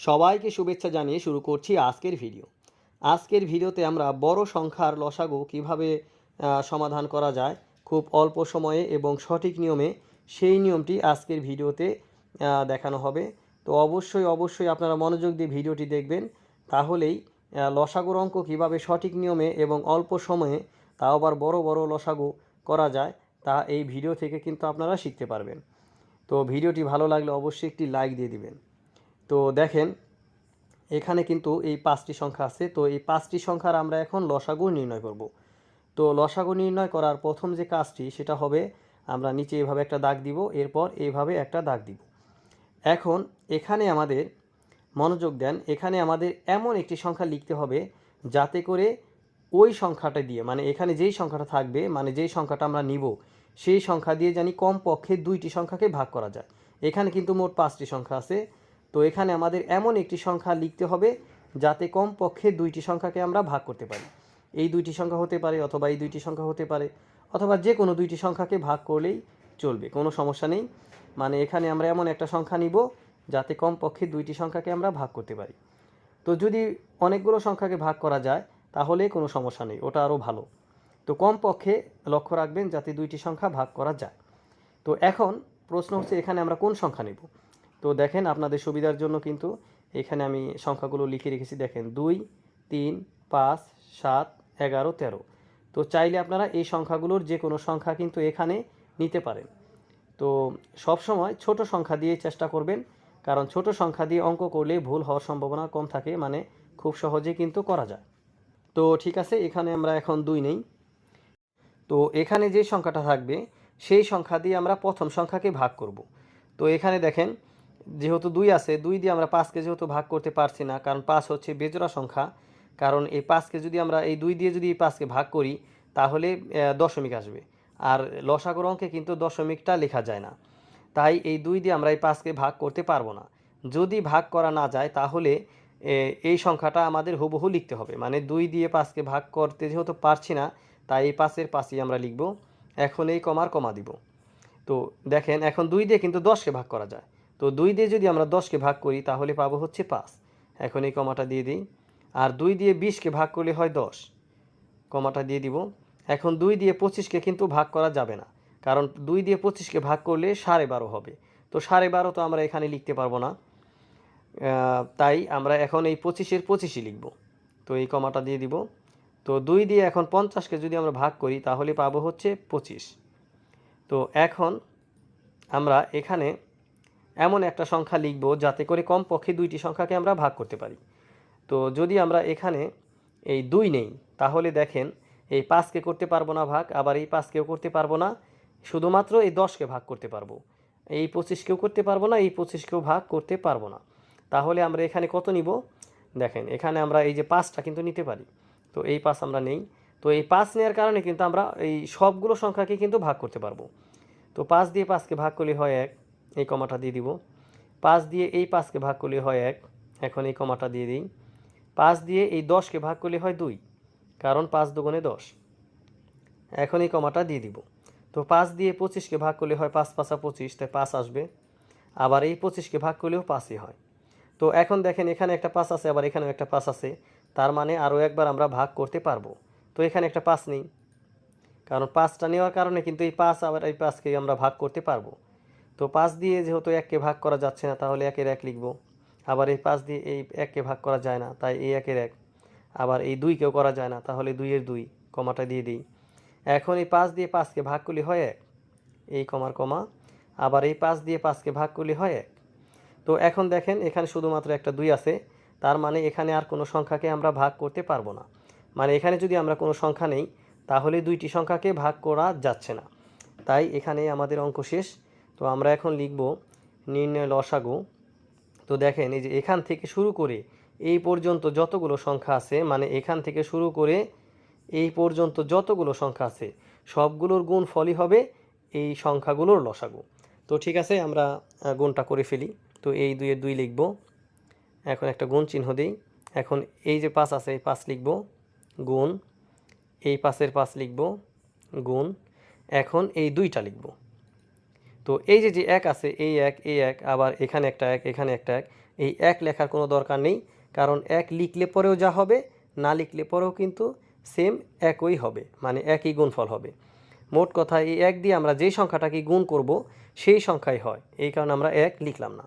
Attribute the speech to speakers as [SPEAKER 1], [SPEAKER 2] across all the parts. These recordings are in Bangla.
[SPEAKER 1] সবাইকে শুভেচ্ছা জানিয়ে শুরু করছি আজকের ভিডিও। আজকের ভিডিওতে আমরা বড় সংখ্যার লসাগু কীভাবে সমাধান করা যায়, খুব অল্প সময়ে এবং সঠিক নিয়মে সেই নিয়মটি আজকের ভিডিওতে দেখানো হবে। তো অবশ্যই অবশ্যই আপনারা মনোযোগ দিয়ে ভিডিওটি দেখবেন। তাহলেই লসাগুর অঙ্ক কীভাবে সঠিক নিয়মে এবং অল্প সময়ে তাও আবার বড় বড় লসাগু করা যায়, তা এই ভিডিও থেকে কিন্তু আপনারা শিখতে পারবেন। তো ভিডিওটি ভালো লাগলে অবশ্যই একটি লাইক দিয়ে দিবেন। তো দেখেন, এখানে কিন্তু এই পাঁচটি সংখ্যা আছে। তো এই পাঁচটি সংখ্যার আমরা এখন লসাগু নির্ণয় করব। তো লসাগু নির্ণয় করার প্রথম যে কাজটি, সেটা হবে আমরা নিচে এভাবে একটা দাগ দিব, এরপর এইভাবে একটা দাগ দিব। এখন এখানে আমাদের মনোযোগ দেন, এখানে আমাদের এমন একটি সংখ্যা লিখতে হবে যাতে করে ওই সংখ্যাটা দিয়ে মানে এখানে যেই সংখ্যাটা থাকবে মানে যেই সংখ্যাটা আমরা নিব, সেই সংখ্যা দিয়ে জানি কমপক্ষে দুইটি সংখ্যাকে ভাগ করা যায়। এখানে কিন্তু মোট পাঁচটি সংখ্যা আছে। তো এখানে আমাদের এমন একটি সংখ্যা লিখতে হবে যাতে কমপক্ষে দুইটি সংখ্যাকে আমরা ভাগ করতে পারি। এই দুইটি সংখ্যা হতে পারে অথবা এই দুইটি সংখ্যা হতে পারে, অথবা যে কোনো দুইটি সংখ্যাকে ভাগ করলেই চলবে, কোনো সমস্যা নেই। মানে এখানে আমরা এমন একটা সংখ্যা নিব যাতে কমপক্ষে দুইটি সংখ্যাকে আমরা ভাগ করতে পারি। তো যদি অনেকগুলো সংখ্যাকে ভাগ করা যায়, তাহলে কোনো সমস্যা নেই, ওটা আরও ভালো। তো কমপক্ষে লক্ষ্য রাখবেন যাতে দুইটি সংখ্যা ভাগ করা যায়। তো এখন প্রশ্ন হচ্ছে এখানে আমরা কোন সংখ্যা নেব? তো দেখেন আপনাদের সুবিধার জন্য কিন্তু এখানে আমি সংখ্যাগুলো লিখে রেখেছি। দেখেন দুই, তিন, পাঁচ, সাত, এগারো, তেরো। তো চাইলে আপনারা এই সংখ্যাগুলোর যে কোনো সংখ্যা কিন্তু এখানে নিতে পারেন। তো সব সময় ছোট সংখ্যা দিয়ে চেষ্টা করবেন, কারণ ছোট সংখ্যা দিয়ে অঙ্ক করলে ভুল হওয়ার সম্ভাবনা কম থাকে মানে খুব সহজে কিন্তু করা যায়। তো ঠিক আছে, এখানে আমরা এখন দুই নেই। তো এখানে যে সংখ্যাটা থাকবে, সেই সংখ্যা দিয়ে আমরা প্রথম সংখ্যাকে ভাগ করব। তো এখানে দেখেন যেহেতু দুই আছে, দুই দিয়ে আমরা পাঁচকে যেহেতু ভাগ করতে পারছি না, কারণ পাঁচ হচ্ছে বেজোড়া সংখ্যা, কারণ এই পাঁচকে যদি আমরা, এই দুই দিয়ে যদি এই পাঁচকে ভাগ করি, তাহলে দশমিক আসবে। আর লসাগর অঙ্কে কিন্তু দশমিকটা লেখা যায় না। তাই এই দুই দিয়ে আমরা এই পাঁচকে ভাগ করতে পারব না। যদি ভাগ করা না যায়, তাহলে এই সংখ্যাটা আমাদের হুবহু লিখতে হবে। মানে দুই দিয়ে পাঁচকে ভাগ করতে যেহেতু পারছি না, তাই এই পাঁচের পাঁচই আমরা লিখব। এখন এই কমার কমা দিব। তো দেখেন, এখন দুই দিয়ে কিন্তু দশকে ভাগ করা যায়। তো দুই দিয়ে যদি আমরা দশকে ভাগ করি, তাহলে পাবো হচ্ছে পাঁচ। এখন এই কমাটা দিয়ে দিই। আর দুই দিয়ে বিশকে ভাগ করলে হয় দশ। কমাটা দিয়ে দিব। এখন দুই দিয়ে পঁচিশকে কিন্তু ভাগ করা যাবে না। কারণ দুই দিয়ে পঁচিশকে ভাগ করলে সাড়ে বারো হবে। তো সাড়ে বারো তো আমরা এখানে লিখতে পারব না। তাই আমরা এখন এই পঁচিশের পঁচিশই লিখব। তো এই কমাটা দিয়ে দিব। তো দুই দিয়ে এখন পঞ্চাশকে যদি আমরা ভাগ করি, তাহলে পাবো হচ্ছে পঁচিশ। তো এখন আমরা এখানে এমন একটা সংখ্যা লিখব যাতে করে কমপক্ষে দুইটি সংখ্যাকে আমরা ভাগ করতে পারি। তো যদি আমরা এখানে এই দুই নেই, তাহলে দেখেন এই পাঁচকে করতে পারব না ভাগ, আবার এই পাঁচকেও করতে পারব না, শুধুমাত্র এই দশকে ভাগ করতে পারব। এই পঁচিশকেও করতে পারব না, এই পঁচিশকেও ভাগ করতে পারব না। তাহলে আমরা এখানে কত নিব? দেখেন, এখানে আমরা এই যে পাঁচটা কিন্তু নিতে পারি। তো এই পাঁচ আমরা নেই। তো এই পাঁচ নেওয়ার কারণে কিন্তু আমরা এই সবগুলো সংখ্যাকে কিন্তু ভাগ করতে পারব। তো পাঁচ দিয়ে পাঁচকে ভাগ করলে হয় এক। এই কমাটা দিয়ে দিব। পাঁচ দিয়ে এই পাঁচকে ভাগ করলে হয় এক। এখন এই কমাটা দিয়ে দিই। পাঁচ দিয়ে এই দশকে ভাগ করলে হয় দুই, কারণ পাঁচ দুগুণে দশ। এখন এই কমাটা দিয়ে দিব। তো পাঁচ দিয়ে পঁচিশকে ভাগ করলে হয় পাঁচ পাঁচা পঁচিশ, তাই পাঁচ আসবে। আবার এই পঁচিশকে ভাগ করলেও পাঁচই হয়। তো এখন দেখেন এখানে একটা পাঁচ আছে, আবার এখানেও একটা পাঁচ আছে। তার মানে আরও একবার আমরা ভাগ করতে পারব। তো এখানে একটা পাঁচ নেই। কারণ পাঁচটা নেওয়ার কারণে কিন্তু এই পাঁচ আবার এই পাঁচকে আমরা ভাগ করতে পারব। তো পাঁচ দিয়ে যেহেতু এককে ভাগ করা যাচ্ছে না, তাহলে একের এক লিখব। আবার এই পাঁচ দিয়ে এই এককে ভাগ করা যায় না, তাই এই একের এক। আবার এই দুইকেও করা যায় না, তাহলে দুইয়ের দুই, কমাটা দিয়ে দিই। এখন এই পাঁচ দিয়ে পাঁচকে ভাগ করলে হয় এক, এই কমার কমা। আবার এই পাঁচ দিয়ে পাঁচকে ভাগ করলে হয় এক। তো এখন দেখেন, এখানে শুধুমাত্র একটা দুই আছে, তার মানে এখানে আর কোনো সংখ্যাকে আমরা ভাগ করতে পারব না। মানে এখানে যদি আমরা কোনো সংখ্যা নেই, তাহলে দুইটি সংখ্যাকে ভাগ করা যাচ্ছে না। তাই এখানে আমাদের অঙ্ক শেষ। তো আমরা এখন লিখব নির্ণয় লসাগু। তো দেখেন, এই যে এখান থেকে শুরু করে এই পর্যন্ত যতগুলো সংখ্যা আছে মানে এখান থেকে শুরু করে এই পর্যন্ত যতগুলো সংখ্যা আছে, সবগুলোর গুণ ফলই হবে এই সংখ্যাগুলোর লসাগু। তো ঠিক আছে, আমরা গুণটা করে ফেলি। তো এই দুইয়ের দুই লিখব। এখন একটা গুণ চিহ্ন দিই। এখন এই যে পাঁচ আছে, এই পাঁচ লিখব। গুণ। এই পাঁচের পাঁচ লিখব। গুণ। এখন এই দুইটা লিখব। তো এই যে যে এক আছে, এই এক এই এক, আবার এখানে একটা এক, এখানে একটা এক, এই এক লেখার কোনো দরকার নেই। কারণ এক লিখলে পরেও যা হবে, না লিখলে পরেও কিন্তু সেম একই হবে মানে একই গুণফল হবে। মোট কথা, এই এক দিয়ে আমরা যেই সংখ্যাটাকে গুণ করব, সেই সংখ্যাই হয়। এই কারণে আমরা এক লিখলাম না।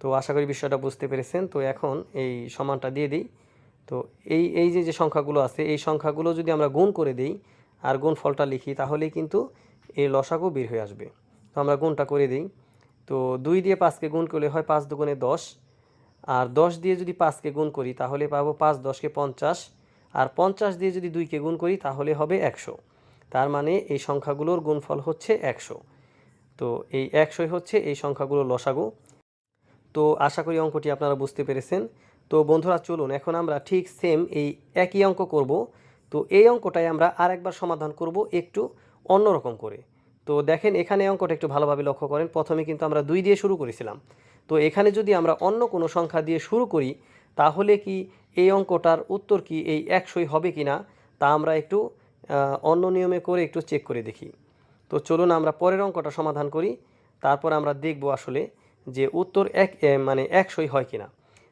[SPEAKER 1] তো আশা করি বিষয়টা বুঝতে পেরেছেন। তো এখন এই সমানটা দিয়ে দিই। তো এই এই যে যে সংখ্যাগুলো আছে, এই সংখ্যাগুলো যদি আমরা গুণ করে দিই, আর গুণ ফলটা লিখি, তাহলেই কিন্তু এই লসাগু বের হয়ে আসবে। তো আমরা গুণটা করে দিই। তো দুই দিয়ে পাঁচকে গুণ করলে হয় পাঁচ দুগুণে দশ। আর দশ দিয়ে যদি পাঁচকে গুণ করি, তাহলে পাবো পাঁচ দশকে পঞ্চাশ। আর পঞ্চাশ দিয়ে যদি দুইকে গুণ করি, তাহলে হবে একশো। তার মানে এই সংখ্যাগুলোর গুণফল হচ্ছে একশো। তো এই একশোই হচ্ছে এই সংখ্যাগুলোর লসাগু। তো আশা করি অঙ্কটি আপনারা বুঝতে পেরেছেন। তো বন্ধুরা, চলুন, এখন আমরা ঠিক সেম এই একই অঙ্ক করব। তো এই অঙ্কটাই আমরা আরেকবার সমাধান করব একটু অন্যরকম করে। তো দেখেন এখানে অঙ্কটা একটু ভালোভাবে লক্ষ্য করেন। প্রথমে কিন্তু আমরা দুই দিয়ে শুরু করেছিলাম। তো এখানে যদি আমরা অন্য কোনো সংখ্যা দিয়ে শুরু করি, তাহলে কি এই অঙ্কটার উত্তর কি এই একশোই হবে কি না, তা আমরা একটু অন্য নিয়মে করে একটু চেক করে দেখি। তো চলুন আমরা পরের অঙ্কটা সমাধান করি। তারপর আমরা দেখব আসলে যে উত্তর এক মানে একশোই হয় কিনা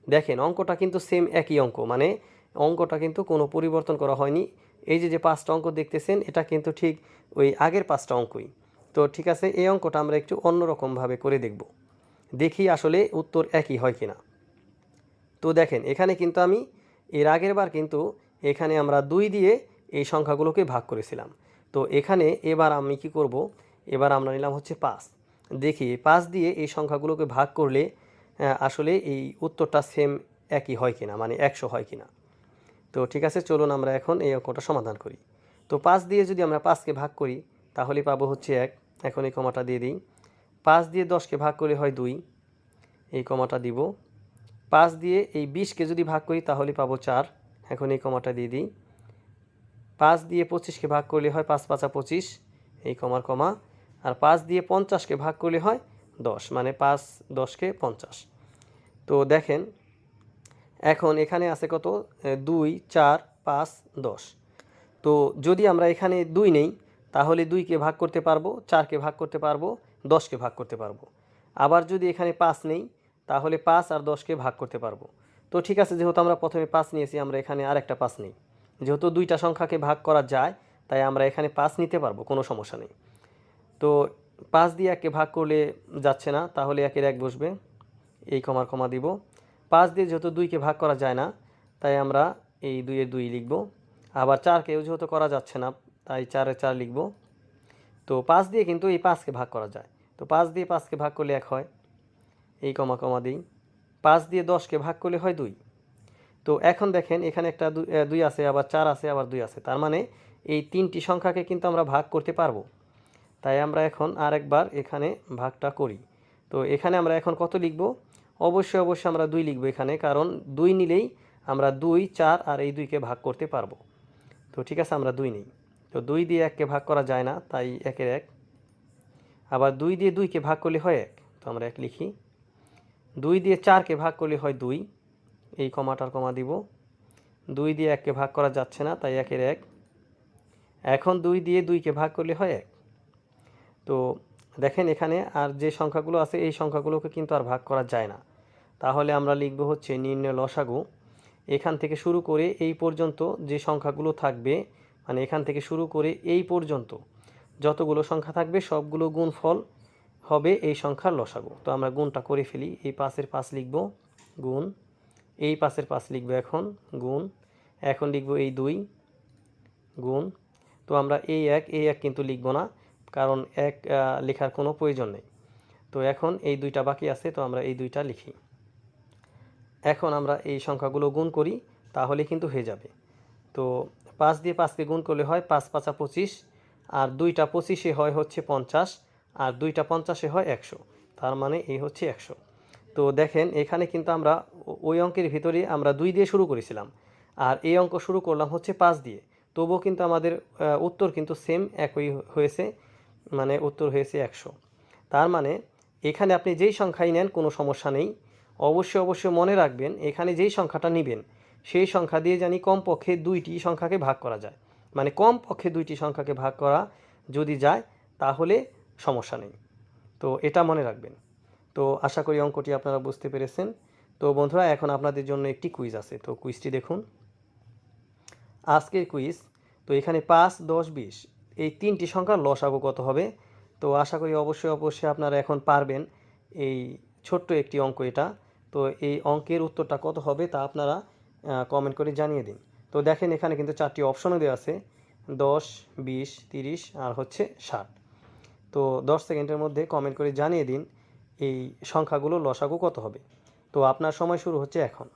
[SPEAKER 1] দেখেন অঙ্কটা কিন্তু সেম একই অঙ্ক মানে অঙ্কটা কিন্তু কোনো পরিবর্তন করা হয়নি। এই যে যে পাঁচটা অঙ্ক দেখতেছেন, এটা কিন্তু ঠিক ওই আগের পাঁচটা অঙ্কই। তো ঠিক আছে, এই অঙ্কটা আমরা একটু অন্যরকমভাবে করে দেখব। দেখি আসলে উত্তর একই হয় কি না তো দেখেন, এখানে কিন্তু আমি, এর আগের বার কিন্তু এখানে আমরা দুই দিয়ে এই সংখ্যাগুলোকে ভাগ করেছিলাম। তো এখানে এবার আমি কি করব? এবার আমরা নিলাম হচ্ছে পাঁচ। দেখি, পাঁচ দিয়ে এই সংখ্যাগুলোকে ভাগ করলে আসলে এই উত্তরটা সেম একই হয় কিনা মানে একশো হয় কিনা। তো ঠিক আছে, চলুন আমরা এখন এই অঙ্কটা সমাধান করি। তো পাঁচ দিয়ে যদি আমরা পাঁচকে ভাগ করি, তাহলে পাবো হচ্ছে এক। এখন এই কমাটা দিয়ে দিই। পাঁচ দিয়ে দশকে ভাগ করলে হয় দুই। এই কমাটা দিব। পাঁচ দিয়ে এই বিশকে যদি ভাগ করি, তাহলে পাবো চার। এখন এই কমাটা দিয়ে দিই। পাঁচ দিয়ে পঁচিশকে ভাগ করলে হয় পাঁচ পাঁচা পঁচিশ। এই কমার কমা। আর পাঁচ দিয়ে পঞ্চাশকে ভাগ করলে হয় দশ। মানে পাঁচ দশকে পঞ্চাশ। তো দেখেন এখন এখানে আছে কত? দুই, চার, পাঁচ, দশ। তো যদি আমরা এখানে দুই নেই, তাহলে দুইকে ভাগ করতে পারব চারকে ভাগ করতে পারব দশকে ভাগ করতে পারব। আবার যদি এখানে পাঁচ নেই, তাহলে পাঁচ আর দশকে ভাগ করতে পারব। তো ঠিক আছে, যেহেতু আমরা প্রথমে পাঁচ নিয়েছি, আমরা এখানে আর একটা পাঁচ নেই। যেহেতু দুইটা সংখ্যাকে ভাগ করা যায়, তাই আমরা এখানে পাঁচ নিতে পারব, কোনো সমস্যা নেই। তো পাঁচ দিয়ে একে ভাগ করলে যাচ্ছে না, তাহলে একের এক বসবে। এই কমার কমা দিব। পাঁচ দিয়ে যেহেতু দুইকে ভাগ করা যায় না, তাই আমরা এই দুইয়ের দুই লিখব। আবার চারকেও যেহেতু করা যাচ্ছে না, তাই চারে চার লিখব। তো পাঁচ দিয়ে কিন্তু এই পাঁচকে ভাগ করা যায়। তো পাঁচ দিয়ে পাঁচকে ভাগ করলে এক হয়। এই কমা কমা দিই। পাঁচ দিয়ে দশকে ভাগ করলে হয় দুই। তো এখন দেখেন এখানে একটা দুই আছে, আবার চার আছে, আবার দুই আছে। তার মানে এই তিনটি সংখ্যাকে কিন্তু আমরা ভাগ করতে পারব। তাই আমরা এখন আরেকবার এখানে ভাগটা করি। তো এখানে আমরা এখন কত লিখব? অবশ্যই অবশ্যই আমরা দুই লিখব এখানে, কারণ দুই নিলেই আমরা দুই, চার আর এই দুইকে ভাগ করতে পারব। তো ঠিক আছে, আমরা দুই নিই। তো দুই দিয়ে এককে ভাগ করা যায় না, তাই একের এক। আবার দুই দিয়ে দুইকে ভাগ করলে হয় এক, তো আমরা এক লিখি। দুই দিয়ে চারকে ভাগ করলে হয় দুই, এই কমাটার কমা দিব। দুই দিয়ে এককে ভাগ করা যাচ্ছে না, তাই একের এক। এখন দুই দিয়ে দুইকে ভাগ করলে হয় এক। তো দেখেন এখানে আর যে সংখ্যাগুলো আছে, এই সংখ্যাগুলোকে কিন্তু আর ভাগ করা যায় না। তাহলে আমরা লিখব হচ্ছে নির্ণয় লসাগু। এখান থেকে শুরু করে এই পর্যন্ত যে সংখ্যাগুলো থাকবে মানে এখান থেকে শুরু করে এই পর্যন্ত যতগুলো সংখ্যা থাকবে, সবগুলো গুণফল হবে এই সংখ্যার লসাগু। তো আমরা গুণটা করে ফেলি। এই পাশের পাঁচ লিখব গুণ, এই পাশের পাঁচ লিখব এখন গুণ, এখন লিখব এই দুই গুণ। তো আমরা এই এক এই এক কিন্তু লিখব না, কারণ এক লেখার কোনো প্রয়োজন নেই। তো এখন এই দুইটা বাকি আছে, তো আমরা এই দুইটা লিখি। এখন আমরা এই সংখ্যাগুলো গুণ করি, তাহলে কিন্তু হয়ে যাবে। তো পাঁচ দিয়ে পাঁচকে গুণ করলে হয় পাঁচ পাঁচা পঁচিশ, আর দুইটা পঁচিশে হয় হচ্ছে পঞ্চাশ, আর দুইটা পঞ্চাশে হয় একশো। তার মানে এই হচ্ছে একশো। তো দেখেন, এখানে কিন্তু আমরা ওই অঙ্কের ভিতরে আমরা দুই দিয়ে শুরু করেছিলাম, আর এই অঙ্ক শুরু করলাম হচ্ছে পাঁচ দিয়ে। তবুও কিন্তু আমাদের উত্তর কিন্তু সেম একই হয়েছে মানে উত্তর হয়েছে একশো। তার মানে এখানে আপনি যেই সংখ্যাই নেন কোনো সমস্যা নেই অবশ্যই অবশ্যই মনে রাখবেন, এখানে যেই সংখ্যাটা নেবেন, সেই সংখ্যা দিয়ে জানি কমপক্ষে দুইটি সংখ্যাকে ভাগ করা যায়। মানে কমপক্ষে দুইটি সংখ্যাকে ভাগ করা যদি যায়, তাহলে সমস্যা নেই। তো এটা মনে রাখবেন। তো আশা করি অঙ্কটি আপনারা বুঝতে পেরেছেন। তো বন্ধুরা, এখন আপনাদের জন্য একটি কুইজ আছে। তো কুইজটি দেখুন। আজকের কুইজ তো এখানে পাঁচ, দশ, বিশ, এই তিনটি সংখ্যার লসাগু কত হবে? তো আশা করি অবশ্যই অবশ্যই আপনারা এখন পারবেন। এই ছোট্ট একটি অঙ্ক এটা। তো এই অঙ্কের উত্তরটা কত হবে তা আপনারা কমেন্ট করে জানিয়ে দিন। তো দেখেন এখানে কিন্তু চারটি অপশনও দেওয়া আছে, দশ, বিশ, তিরিশ আর হচ্ছে ষাট। তো দশ সেকেন্ডের মধ্যে কমেন্ট করে জানিয়ে দিন এই সংখ্যাগুলো লসাগু কত হবে। তো আপনার সময় শুরু হচ্ছে এখন।